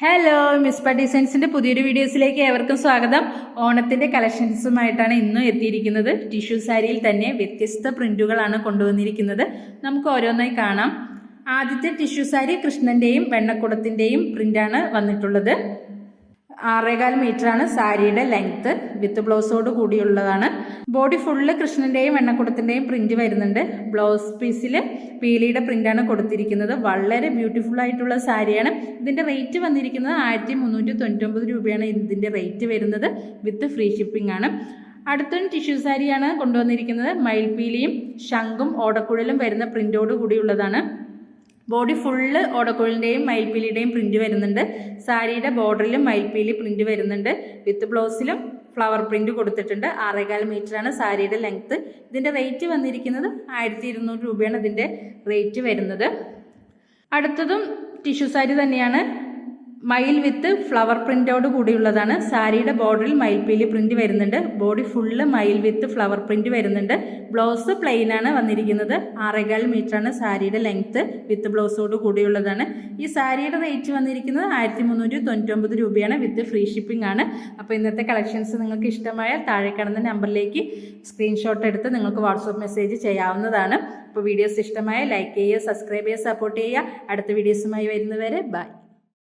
Hello Mizpah ഡിസൈൻസിന്റെ പുതിയൊരു വീഡിയോസിലേക്ക് ഏവർക്കും സ്വാഗതം. ഓണത്തിന്റെ കളക്ഷൻസുമായിട്ടാണ് ഇന്നും എത്തിയിരിക്കുന്നത്. ടിഷ്യൂ സാരിയിൽ തന്നെ വ്യത്യസ്ത പ്രിന്റുകളാണ് കൊണ്ടുവന്നിരിക്കുന്നത്. നമുക്ക് ഓരോന്നായി കാണാം. ആദ്യത്തെ ടിഷ്യൂ സാരി കൃഷ്ണന്റെയും വെണ്ണക്കുടത്തിന്റെയും പ്രിന്റാണ് വന്നിട്ടുള്ളത്. ആറേകാൽ ആണ് സാരിയുടെ ലെങ്ത്ത് വിത്ത് ബ്ലൗസോട് കൂടിയുള്ളതാണ്. ബോഡി ഫുള്ള് കൃഷ്ണന്റെയും വെണ്ണക്കുടത്തിന്റെയും പ്രിന്റ് വരുന്നുണ്ട്. ബ്ലൗസ് പീസിൽ പീലിയുടെ പ്രിന്റാണ് കൊടുത്തിരിക്കുന്നത്. വളരെ ബ്യൂട്ടിഫുൾ ആയിട്ടുള്ള സാരിയാണ്. ഇതിന്റെ റേറ്റ് വന്നിരിക്കുന്നത് ആയിരത്തി മുന്നൂറ്റി തൊണ്ണൂറ്റൊമ്പത് രൂപയാണ് ഇതിന്റെ റേറ്റ് വരുന്നത്. വിത്ത് ഫ്രീ ഷിപ്പിംഗ് ആണ്. അടുത്തൊരു ടിഷ്യൂ സാരിയാണ് കൊണ്ടുവന്നിരിക്കുന്നത്. മയിൽപീലിയും ശംഖും ഓടക്കുഴലും വരുന്ന പ്രിന്റോട് കൂടിയുള്ളതാണ്. ബോഡി ഫുള്ള് ഓടക്കുഴലിന്റെയും മയിൽപ്പീലിയുടെയും പ്രിന്റ് വരുന്നുണ്ട്. സാരിയുടെ ബോർഡറിലും മയിൽപ്പീലി പ്രിന്റ് വരുന്നുണ്ട്. വിത്ത് ബ്ലൗസിലും ഫ്ലവർ പ്രിന്റ് കൊടുത്തിട്ടുണ്ട്. ആറേകാൽ ആണ് സാരിയുടെ ലെങ്ത്ത് ഇതിന്റെ റേറ്റ് വന്നിരിക്കുന്നത് ആയിരത്തി ഇരുന്നൂറ് രൂപയാണ് ഇതിന്റെ റേറ്റ് വരുന്നത്. അടുത്തതും ടിഷ്യൂ സാരി തന്നെയാണ്. മയിൽ വിത്ത് ഫ്ലവർ പ്രിന്റോട് കൂടിയുള്ളതാണ്. സാരിയുടെ ബോർഡറിൽ മയിൽപ്പീലി പ്രിന്റ് വരുന്നുണ്ട്. ബോഡി ഫുള്ള് മയിൽ വിത്ത് ഫ്ലവർ പ്രിന്റ് വരുന്നുണ്ട്. ബ്ലൗസ് പ്ലെയിൻ ആണ് വന്നിരിക്കുന്നത്. ആറേകാൽ ആണ് സാരിയുടെ ലെങ്ത്ത്. വിത്ത് ബ്ലൗസോട് കൂടിയുള്ളതാണ്. ഈ സാരിയുടെ റേറ്റ് വന്നിരിക്കുന്നത് ആയിരത്തി മുന്നൂറ്റി തൊണ്ണൂറ്റൊമ്പത് രൂപയാണ്. വിത്ത് ഫ്രീ ഷിപ്പിംഗ് ആണ്. അപ്പോൾ ഇന്നത്തെ കളക്ഷൻസ് നിങ്ങൾക്ക് ഇഷ്ടമായാൽ താഴെ കാണുന്ന നമ്പറിലേക്ക് സ്ക്രീൻഷോട്ട് എടുത്ത് നിങ്ങൾക്ക് വാട്സപ്പ് മെസ്സേജ് ചെയ്യാവുന്നതാണ്. അപ്പോൾ വീഡിയോസ് ഇഷ്ടമായ ലൈക്ക് ചെയ്യുക സബ്സ്ക്രൈബ് ചെയ്യുക സപ്പോർട്ട് ചെയ്യുക. അടുത്ത വീഡിയോസുമായി വരുന്നവരെ ബൈ.